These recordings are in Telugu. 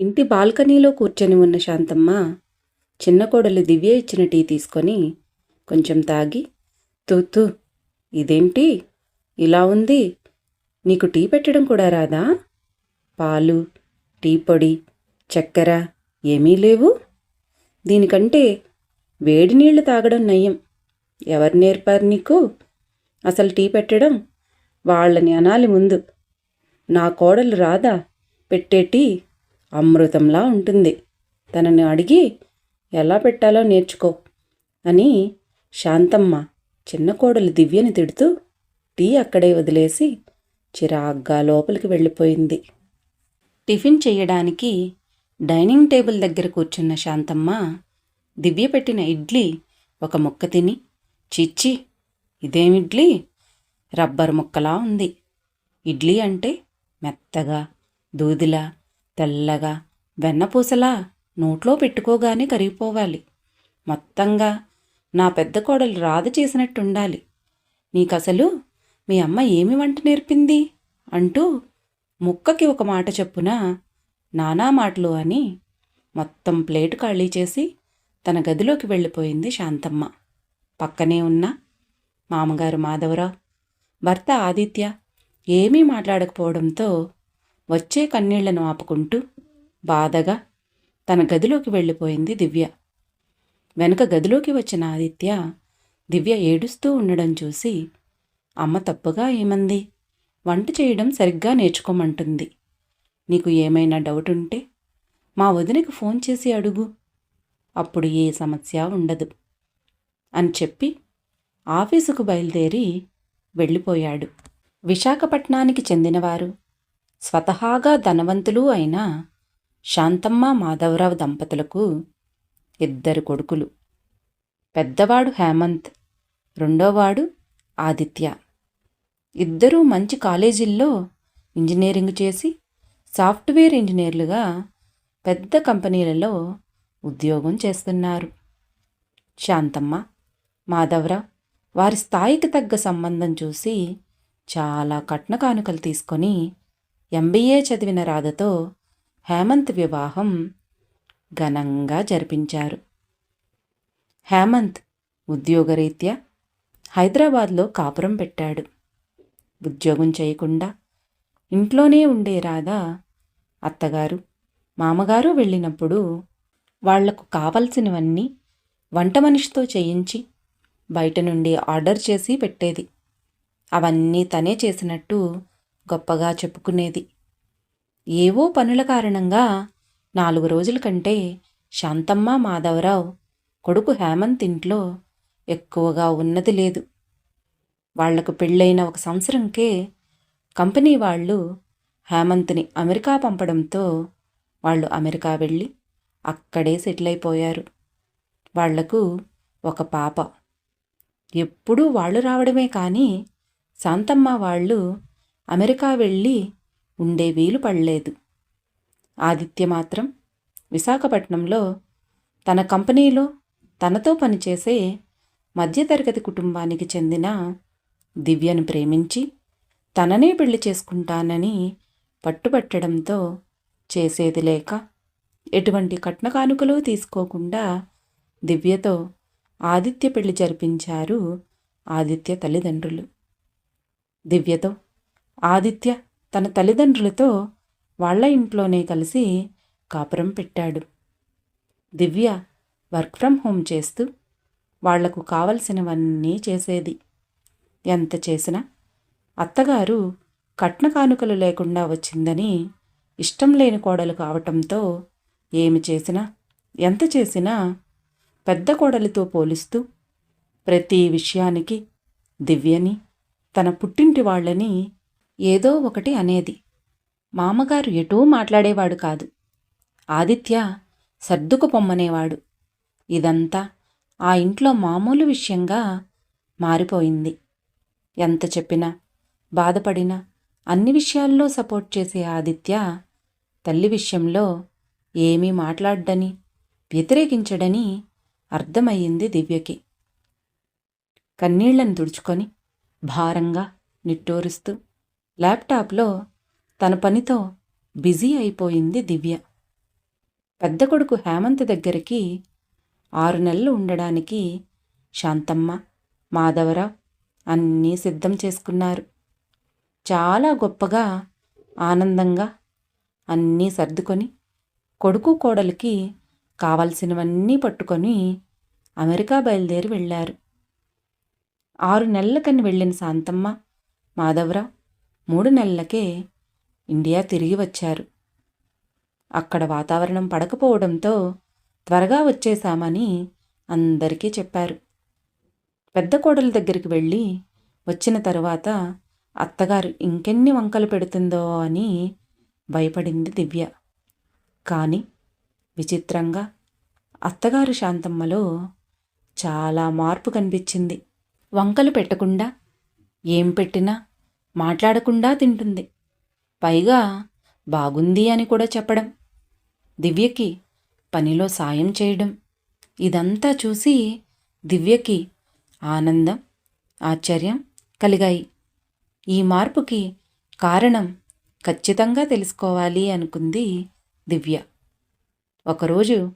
ఇంటి బాల్కనీలో కూర్చొని ఉన్న శాంతమ్మ చిన్న కోడలు దివ్య ఇచ్చిన టీ తీసుకొని కొంచెం తాగి తూ ఇదేంటి? ఇలా ఉంది. నీకు టీ పెట్టడం కూడా రాదా? పాలు టీ పొడి చక్కెర ఏమీ లేవు. దీనికంటే వేడి నీళ్ళు తాగడం నయం. ఎవరు నేర్పారు నీకు? అసలు టీ పెట్టడం వాళ్ళని అనాలి ముందు. నా కోడలు రాదా పెట్టే టీ అమృతంలా ఉంటుంది. తనని అడిగి ఎలా పెట్టాలో నేర్చుకో అని శాంతమ్మ చిన్న కోడలు దివ్యని తిడుతూ టీ అక్కడే వదిలేసి చిరాగ్గా లోపలికి వెళ్ళిపోయింది. టిఫిన్ చేయడానికి డైనింగ్ టేబుల్ దగ్గర కూర్చున్న శాంతమ్మ దివ్య పెట్టిన ఇడ్లీ ఒక ముక్క తిని చిచ్చి ఇదేమిడ్లీ రబ్బర్ ముక్కలా ఉంది. ఇడ్లీ అంటే మెత్తగా దూదిలా తెల్లగా వెన్నపూసలా నోట్లో పెట్టుకోగానే కరిగిపోవాలి. మొత్తంగా నా పెద్ద కోడలు రాధ చేసినట్టుండాలి. నీకసలు మీ అమ్మ ఏమి వంట నేర్పింది? అంటూ ముక్కకి ఒక మాట చెప్పున నానా మాటలు అని మొత్తం ప్లేటు ఖాళీ చేసి తన గదిలోకి వెళ్ళిపోయింది శాంతమ్మ. పక్కనే ఉన్న మామగారు మాధవరావు భర్త ఆదిత్య ఏమీ మాట్లాడకపోవడంతో వచ్చే కన్నీళ్ళను ఆపుకుంటూ బాధగా తన గదిలోకి వెళ్ళిపోయింది దివ్య. వెనక గదిలోకి వచ్చిన ఆదిత్య దివ్య ఏడుస్తూ ఉండడం చూసి అమ్మ తప్పుగా ఏమంది? వంట చేయడం సరిగ్గా నేర్చుకోమంటుంది. నీకు ఏమైనా డౌట్ ఉంటే మా వదినకి ఫోన్ చేసి అడుగు. అప్పుడు ఏ సమస్య ఉండదు అని చెప్పి ఆఫీసుకు బయలుదేరి వెళ్ళిపోయాడు. విశాఖపట్నానికి చెందినవారు స్వతహాగా ధనవంతులు అయిన శాంతమ్మ మాధవరావు దంపతులకు ఇద్దరు కొడుకులు. పెద్దవాడు హేమంత్ రెండోవాడు ఆదిత్య. ఇద్దరూ మంచి కాలేజీల్లో ఇంజనీరింగ్ చేసి సాఫ్ట్వేర్ ఇంజనీర్లుగా పెద్ద కంపెనీలలో ఉద్యోగం చేస్తున్నారు. శాంతమ్మ మాధవరావు వారి స్థాయికి తగ్గ సంబంధం చూసి చాలా కట్న కానుకలు తీసుకొని ఎంబీఏ చదివిన రాధతో హేమంత్ వివాహం ఘనంగా జరిపించారు. హేమంత్ ఉద్యోగరీత్యా హైదరాబాద్లో కాపురం పెట్టాడు. ఉద్యోగం చేయకుండా ఇంట్లోనే ఉండే రాధ అత్తగారు మామగారు వెళ్ళినప్పుడు వాళ్ళకు కావలసినవన్నీ వంట మనిషితో చేయించి బయట నుండి ఆర్డర్ చేసి పెట్టేది. అవన్నీ తనే చేసినట్టు గొప్పగా చెప్పుకునేది. ఏవో పనుల కారణంగా నాలుగు రోజుల కంటే శాంతమ్మ మాధవరావు కొడుకు హేమంత్ ఇంట్లో ఎక్కువగా ఉన్నది లేదు. వాళ్ళకు పెళ్ళైన ఒక సంవత్సరంకే కంపెనీ వాళ్ళు హేమంత్ని అమెరికా పంపడంతో వాళ్ళు అమెరికా వెళ్ళి అక్కడే సెటిల్ అయిపోయారు. వాళ్ళకు ఒక పాప. ఎప్పుడూ వాళ్ళు రావడమే కానీ శాంతమ్మ వాళ్ళు అమెరికా వెళ్ళి ఉండే వీలు పడలేదు. ఆదిత్య మాత్రం విశాఖపట్నంలో తన కంపెనీలో తనతో పనిచేసే మధ్యతరగతి కుటుంబానికి చెందిన దివ్యను ప్రేమించి తననే పెళ్ళి చేసుకుంటానని పట్టుబట్టడంతో చేసేది లేక ఎటువంటి కట్న కానుకలు తీసుకోకుండా దివ్యతో ఆదిత్య పెళ్ళి జరిపించారు ఆదిత్య తల్లిదండ్రులు. దివ్యతో ఆదిత్య తన తల్లిదండ్రులతో వాళ్ళ ఇంట్లోనే కలిసి కాపురం పెట్టాడు. దివ్య వర్క్ ఫ్రమ్ హోమ్ చేస్తూ వాళ్ళకు కావలసినవన్నీ చేసేది. ఎంత చేసినా అత్తగారు కట్న కానుకలు లేకుండా వచ్చిందని ఇష్టం లేని కోడలు కావటంతో ఏమి చేసినా ఎంత చేసినా పెద్ద కోడలితో పోలిస్తూ ప్రతి విషయానికి దివ్యని తన పుట్టింటి వాళ్ళని ఏదో ఒకటి అనేది. మామగారు ఎటూ మాట్లాడేవాడు కాదు. ఆదిత్య సర్దుకు పొమ్మనేవాడు. ఇదంతా ఆ ఇంట్లో మామూలు విషయంగా మారిపోయింది. ఎంత చెప్పినా బాధపడినా అన్ని విషయాల్లో సపోర్ట్ చేసే ఆదిత్య తల్లి విషయంలో ఏమీ మాట్లాడ్డని వ్యతిరేకించడని అర్థమయ్యింది దివ్యకి. కన్నీళ్ళను తుడుచుకొని భారంగా నిట్టూరుస్తూ ల్యాప్టాప్లో తన పనితో బిజీ అయిపోయింది దివ్య. పెద్ద కొడుకు హేమంత్ దగ్గరికి ఆరు నెలలు ఉండడానికి శాంతమ్మ మాధవరావు అన్నీ సిద్ధం చేసుకున్నారు. చాలా గొప్పగా ఆనందంగా అన్నీ సర్దుకొని కొడుకు కోడలికి కావలసినవన్నీ పట్టుకొని అమెరికా బయలుదేరి వెళ్ళారు. ఆరు నెలలకని వెళ్ళిన శాంతమ్మ మాధవరావు మూడు నెలలకే ఇండియా తిరిగి వచ్చారు. అక్కడ వాతావరణం పడకపోవడంతో త్వరగా వచ్చేశామని అందరికీ చెప్పారు. పెద్ద కోడల దగ్గరికి వెళ్ళి వచ్చిన తరువాత అత్తగారు ఇంకెన్ని వంకలు పెడుతుందో అని భయపడింది దివ్య. కానీ విచిత్రంగా అత్తగారు శాంతమ్మలో చాలా మార్పు కనిపించింది. వంకలు పెట్టకుండా ఏం పెట్టినా మాట్లాడకుండా తింటుంది. పైగా బాగుంది అని కూడా చెప్పడం. దివ్యకి పనిలో సాయం చేయడం. ఇదంతా చూసి దివ్యకి ఆనందం ఆశ్చర్యం కలిగాయి. ఈ మార్పుకి కారణం ఖచ్చితంగా తెలుసుకోవాలి అనుకుంది దివ్య. ఒకరోజు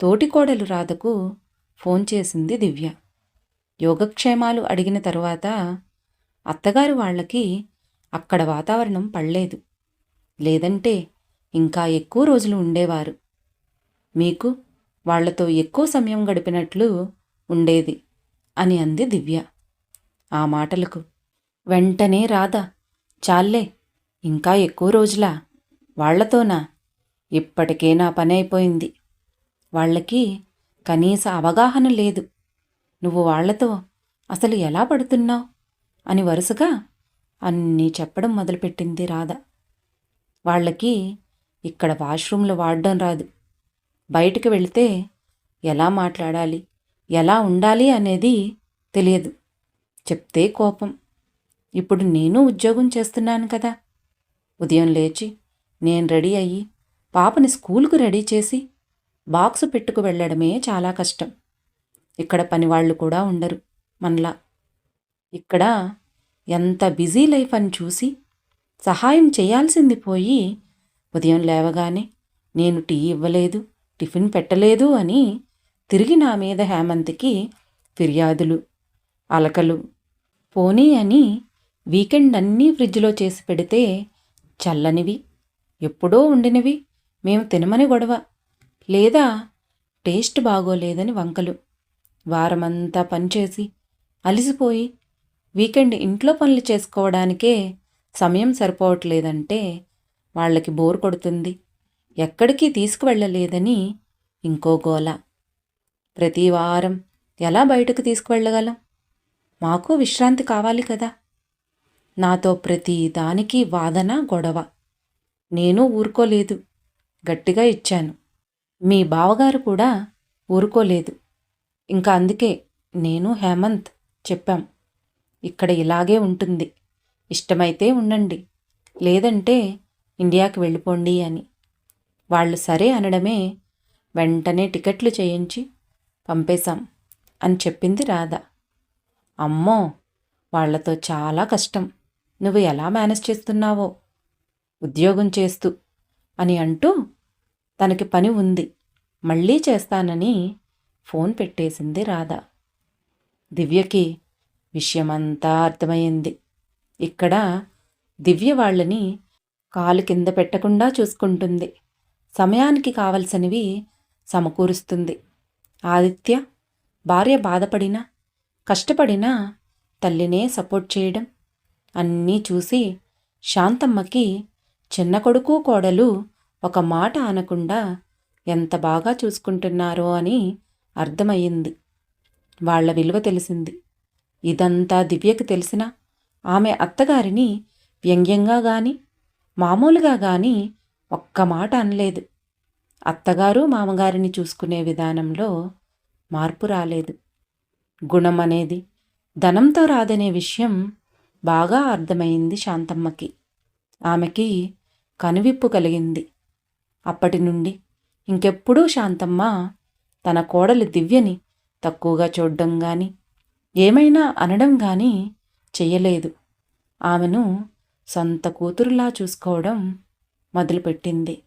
తోటికోడలు రాధకు ఫోన్ చేసింది దివ్య. యోగక్షేమాలు అడిగిన తరువాత అత్తగారు వాళ్ళకి అక్కడ వాతావరణం పడలేదు. లేదంటే ఇంకా ఎక్కువ రోజులు ఉండేవారు. మీకు వాళ్ళతో ఎక్కువ సమయం గడిపినట్లు ఉండేది అని అంది దివ్య. ఆ మాటలకు వెంటనే రాధా చాలే ఇంకా ఎక్కువ రోజులా? వాళ్ళతోనా? ఇప్పటికే నా పని అయిపోయింది? వాళ్ళకి కనీస అవగాహన లేదు. నువ్వు వాళ్ళతో అసలు ఎలా పడుతున్నావు? అని వరుసగా అన్నీ చెప్పడం మొదలుపెట్టింది రాధ. వాళ్ళకి ఇక్కడ వాష్రూమ్లు వాడడం రాదు. బయటికి వెళితే ఎలా మాట్లాడాలి ఎలా ఉండాలి అనేది తెలియదు. చెప్తే కోపం. ఇప్పుడు నేను ఉద్యోగం చేస్తున్నాను కదా. ఉదయం లేచి నేను రెడీ అయ్యి పాపని స్కూల్కు రెడీ చేసి బాక్స్ పెట్టుకు వెళ్ళడమే చాలా కష్టం. ఇక్కడ పనివాళ్ళు కూడా ఉండరు మనలా. ఇక్కడ ఎంత బిజీ లైఫ్ అని చూసి సహాయం చేయాల్సింది పోయి ఉదయం లేవగానే నేను టీ ఇవ్వలేదు టిఫిన్ పెట్టలేదు అని తిరిగి నా మీద హేమంత్కి ఫిర్యాదులు అలకలు. పోనీ అని వీకెండ్ అన్నీ ఫ్రిడ్జ్లో చేసి పెడితే చల్లనివి ఎప్పుడో ఉండినవి మేము తినమని గొడవ లేదా టేస్ట్ బాగోలేదని వంకలు. వారమంతా పనిచేసి అలిసిపోయి వీకెండ్ ఇంట్లో పనులు చేసుకోవడానికే సమయం సరిపోవట్లేదంటే వాళ్ళకి బోర్ కొడుతుంది. ఎక్కడికి తీసుకువెళ్ళలేదని ఇంకో గోల. ప్రతి వారం ఎలా బయటకు తీసుకువెళ్ళగలం? మాకు విశ్రాంతి కావాలి కదా. నాతో ప్రతి దానికి వాదన గొడవ. నేను ఊరుకోలేదు. గట్టిగా ఇచ్చాను. మీ బావగారు కూడా ఊరుకోలేదు. ఇంకా అందుకే నేను హేమంత్ చెప్పాం. ఇక్కడ ఇలాగే ఉంటుంది. ఇష్టమైతే ఉండండి. లేదంటే ఇండియాకి వెళ్ళిపోండి అని. వాళ్ళు సరే అనడమే వెంటనే టికెట్లు చేయించి పంపేశాం అని చెప్పింది రాధ. అమ్మో వాళ్ళతో చాలా కష్టం. నువ్వు ఎలా మేనేజ్ చేస్తున్నావో? ఉద్యోగం చేస్తూ అని అంటూ తనకి పని ఉంది. మళ్ళీ చేస్తానని ఫోన్ పెట్టేసింది రాధ. దివ్యకి విషయమంతా అర్థమైంది ఇక్కడ దివ్య వాళ్ళని కాలు కింద పెట్టకుండా చూసుకుంటుంది. సమయానికి కావలసినవి సమకూరుస్తుంది. ఆదిత్య భార్య బాధపడినా కష్టపడినా తల్లినే సపోర్ట్ చేయడం అన్నీ చూసి శాంతమ్మకి చిన్న కొడుకు కోడలు ఒక మాట అనకుండా ఎంత బాగా చూసుకుంటున్నారో అని అర్థమయ్యింది. వాళ్ళ విలువ తెలిసింది. ఇదంతా దివ్యకు తెలిసినా ఆమె అత్తగారిని వ్యంగ్యంగా గాని మామూలుగా గాని ఒక్క మాట అనలేదు. అత్తగారు మామగారిని చూసుకునే విధానంలో మార్పు రాలేదు. గుణం అనేది ధనంతో రాదనే విషయం బాగా అర్థమైంది శాంతమ్మకి. ఆమెకి కనువిప్పు కలిగింది. అప్పటి నుండి ఇంకెప్పుడూ శాంతమ్మ తన కోడలి దివ్యని తక్కువగా చూడ్డం కానీ ఏమైనా అనడం గాని చెయ్యలేదు. ఆమెను సొంత కూతురులా చూసుకోవడం మొదలుపెట్టింది.